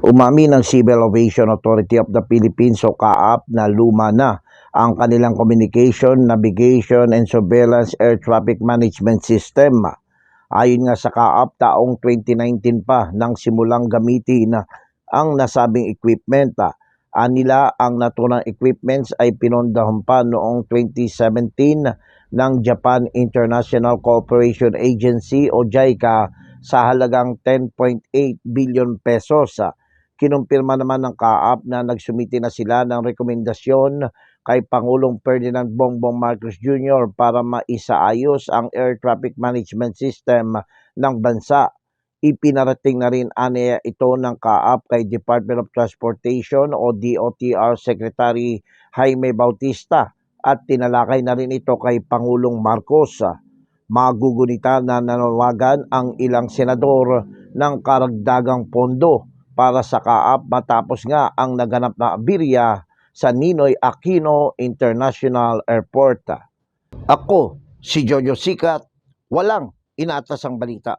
Umami ng Civil Aviation Authority of the Philippines o CAAP na luma na ang kanilang Communication, Navigation and Surveillance Air Traffic Management System. Ayon nga sa CAAP, taong 2019 pa nang simulang gamitin ang nasabing equipment. Anila ang naturang equipments ay pinondahon pa noong 2017 ng Japan International Cooperation Agency o JICA sa halagang 10.8 billion pesos. Kinumpirma naman ng CAAP na nagsumiti na sila ng rekomendasyon kay Pangulong Ferdinand Bongbong Marcos Jr. para maisaayos ang air traffic management system ng bansa. Ipinarating na rin aniya ito ng CAAP kay Department of Transportation o DOTR Secretary Jaime Bautista at tinalakay na rin ito kay Pangulong Marcos. Magugunita na nanawagan ang ilang senador ng karagdagang pondo para sa CAAP matapos nga ang naganap na abirya sa Ninoy Aquino International Airport. Ako, si Jojo Sikat, walang inatasang balita.